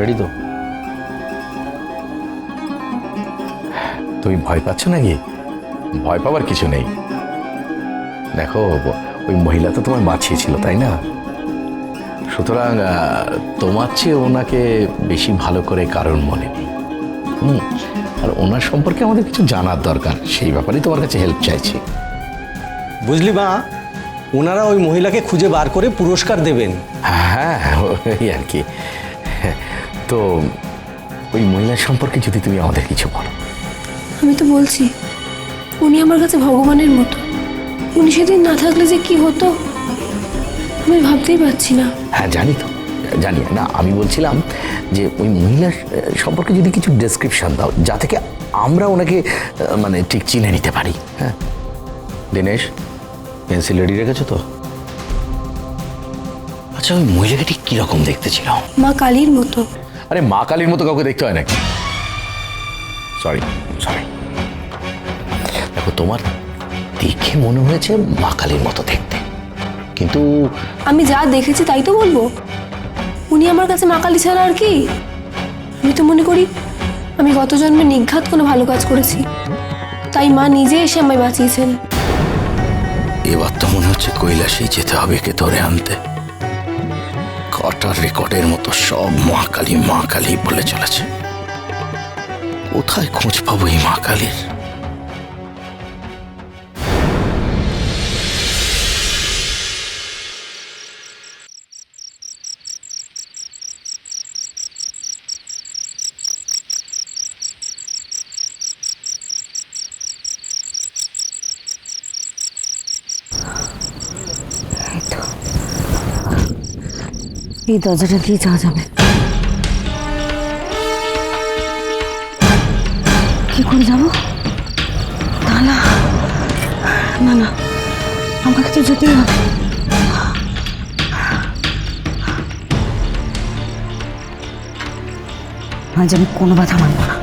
Ready তো। তুমি ভয় পাচ্ছ নাকি? ভয় পাবার কিছু নেই। দেখো ওই মহিলা তো তোমায় বাঁচিয়েছিল তাই না? সুতরাং তোমার চেয়ে ওনাকে বেশি ভালো করে কারণ মনে নেই। হুম আর ওনার সম্পর্কে আমাদের কিছু জানার দরকার সেই ব্যাপারেই তোমার কাছে হেল্প চাইছি। বুঝলি মা ওনারা ওই মহিলাকে খুঁজে বার করে পুরস্কার দেবেন। হ্যাঁ ওই আর কি। তো ওই মহিলা সম্পর্কে যদি তুমি আমাদের কিছু বলো। আমি তো বলছি উনি আমার কাছে ভগবানের মতো। উনি সেদিন না থাকলে যে কি হতো আমি ভাবতেই পারছি না। হ্যাঁ জানি তো জানি। না আমি বলছিলাম যে ওই মহিলার সম্পর্কে যদি কিছু ডেসক্রিপশন দাও যা থেকে আমরা ওনাকে মানে ঠিক চিনে নিতে পারি। হ্যাঁ। দিনেশ পেন্সিল রেডি রেখেছো তো? আচ্ছা ওই মহিলাকে ঠিক কীরকম দেখতে ছিল? মা কালীর মতো। আরে মা কালীর মতো কাউকে দেখতে হয় নাকি? সরি সরি দেখো তোমার দেখে মনে হয়েছে মা কালীর মতো দেখতে। কিন্তু আমি যা দেখেছি তাই তো বলব। উনি আমার কাছে মা কালী ছাড়া আর কি? আমি তো মনে করি আমি গত জন্মে নিঘাত কোনো ভালো কাজ করেছি। তাই মা নিজে এসে আমায় বাঁচিয়েছেন। এবার তো মনে হচ্ছে কৈলাসেই যেতে হবে কে ধরে আনতে। কটার রেকর্ডের মতো সব মা কালী মা কালী বলে চলেছে। কোথায় খোঁজ পাবো এই মা কালীর এই দরজাটা দিয়ে যাওয়া যাবে। কি করে যাব? না না। না আমাকে তো যেতেই হবে। আজ আমি কোনো বাধা মানব না।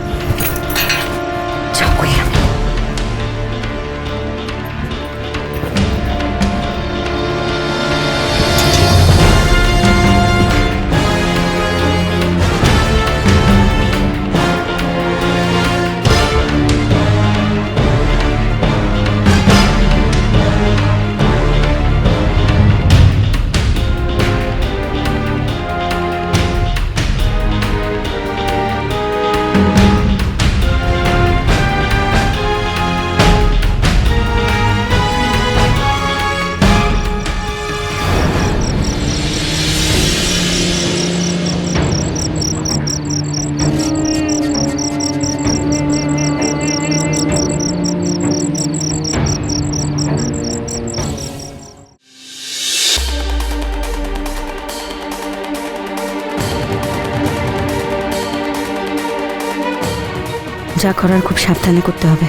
যা করার খুব সাবধানে করতে হবে।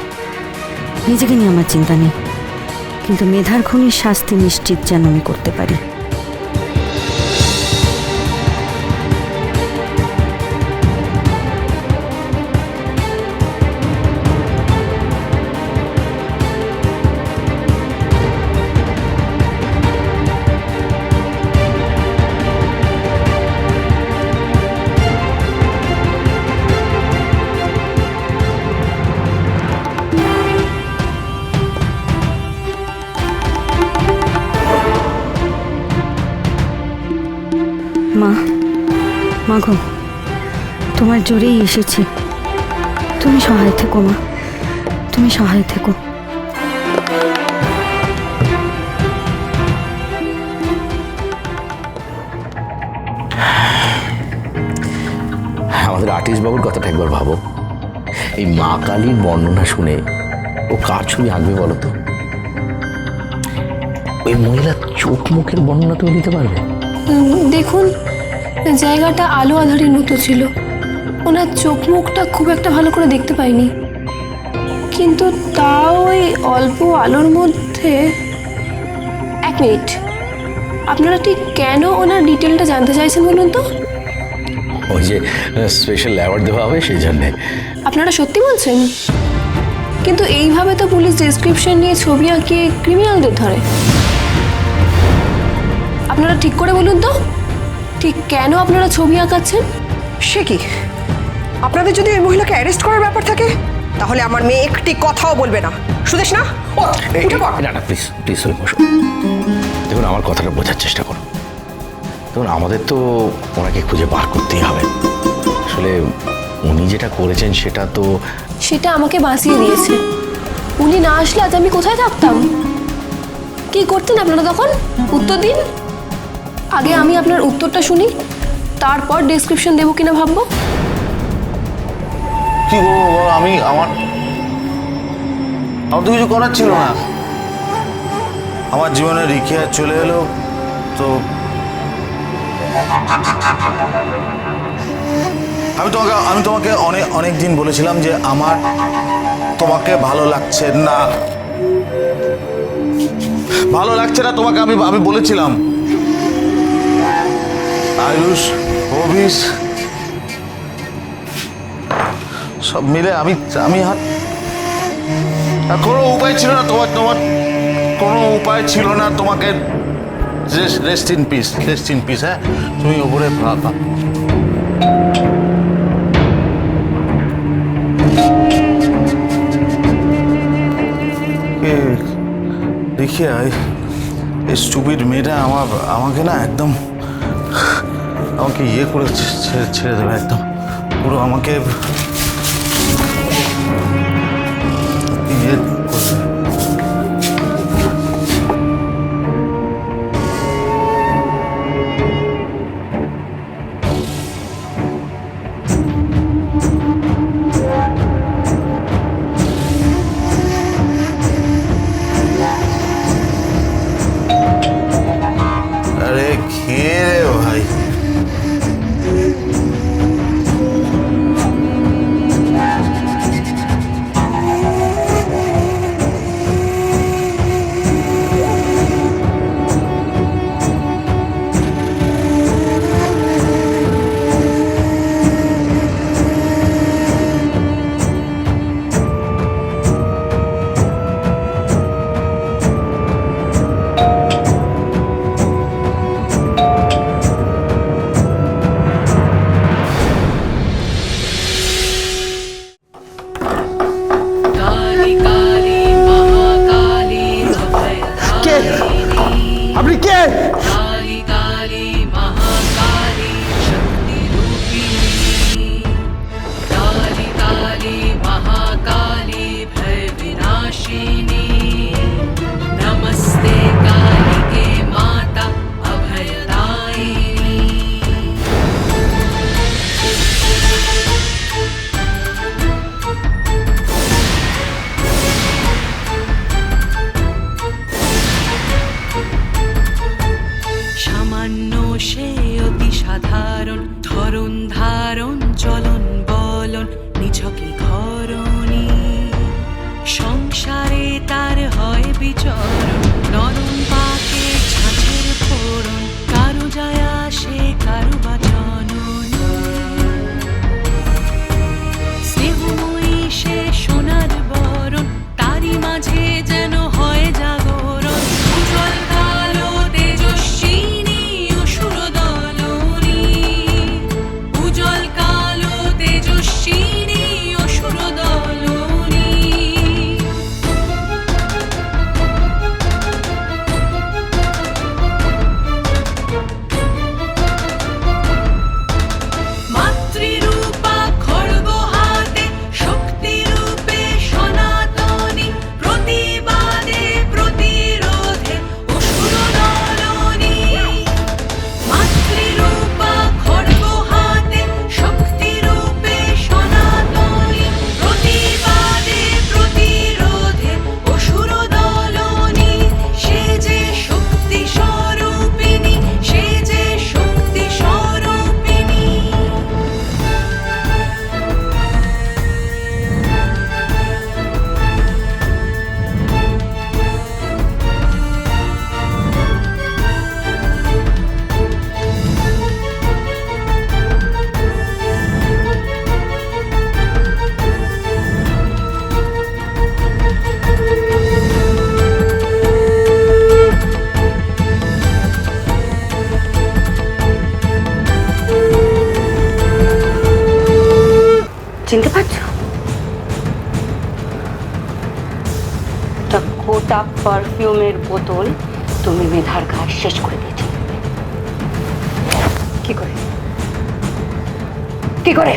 নিজেকে নিয়ে আমার চিন্তা নেই। কিন্তু মেধার খুনির শাস্তি নিশ্চিত যেন আমি করতে পারি। মা মা গো, তোমার জোরেই এসেছি। তুমি সহায় থেকো মা, তুমি সহায় থেকো। আমাদের আর্টিস্ট বাবুর কথাটা একবার ভাবো। এই মা কালীর বর্ণনা শুনে ও কার ছবি আঁকবে বলো তো? ওই মহিলার চোখ মুখের বর্ণনা তুমি দিতে পারবে? দেখুন জায়গাটা আলো আধারের মতো ছিল। ওনার চোখ মুখটা খুব একটা ভালো করে দেখতে পাইনি। কিন্তু তাও ওই অল্প আলোর মধ্যে এক মিনিট। আপনারা ঠিক কেন ওনার ডিটেলটা জানতে চাইছেন বলুন তো? ওই যে স্পেশাল অ্যাওয়ার্ড দেওয়া হবে সেই জন্যে। আপনারা সত্যি বলছেন? কিন্তু এইভাবে তো পুলিশ ডেসক্রিপশন নিয়ে ছবি আঁকিয়ে ক্রিমিনালদের ধরে। আপনারা ঠিক করে বলুন তো। ঠিক কেন আপনারা ছবি আঁকাচ্ছেন? সে কি? আপনাদের যদি ওই মহিলাকে অ্যারেস্ট করার ব্যাপার থাকে তাহলে আমার মেয়ে একটি কথাও বলবে না। সুদেশ না ওঠ, এই, উঠে পড়। না না প্লিজ প্লিজ ওই বসো। দেখুন আমার কথাটা বোঝার চেষ্টা করো দেখুন আমাদের তো ওনাকে খুঁজে বার করতেই হবে। আসলে উনি যেটা করেছেন সেটা তো সেটা আমাকে বাঁচিয়ে দিয়েছে। উনি না আসলে আজ আমি কোথায় থাকতাম? কি করতেন আপনারা তখন? উত্তর দিন? আগে আমি আপনার উত্তরটা শুনি, তারপর ডেসক্রিপশন দেবো কিনা ভাববো? কি করব বলো, আমি আমার আমার তো কিছু করার ছিল না। আমার জীবনে রিখিয়া চলে এলো, তো আমি তোমাকে আমি তোমাকে অনেক অনেক দিন বলেছিলাম যে আমার তোমাকে ভালো লাগছে না। ভালো লাগছে না তোমাকে আমি আমি বলেছিলাম। আয়ুষ অভিস সব মিলে আমি আমি আর আর কোনো উপায় ছিল না তোমার তোমার কোনো উপায় ছিল না তোমাকে rest in peace rest in peace হ্যাঁ? তুমি ওপরে ভা- ভা- এ, দেখিয়া এই- এই স্টুপিড মেয়েটা আমার আমাকে না একদম আমাকে ইয়ে করে ছেড়ে দেবে একদম। পুরো আমাকে সামান্য সে অতি সাধারণ। ধরন ধারণ, চলন বলন, নিছকে ঘরণী। সংসারে তার হয় বিচরণ, নরম চিনতে পারছ? কোটা পারফিউমের বোতল তুমি মেধার ঘাস শেষ করে দিয়েছি কি করে? কি করে?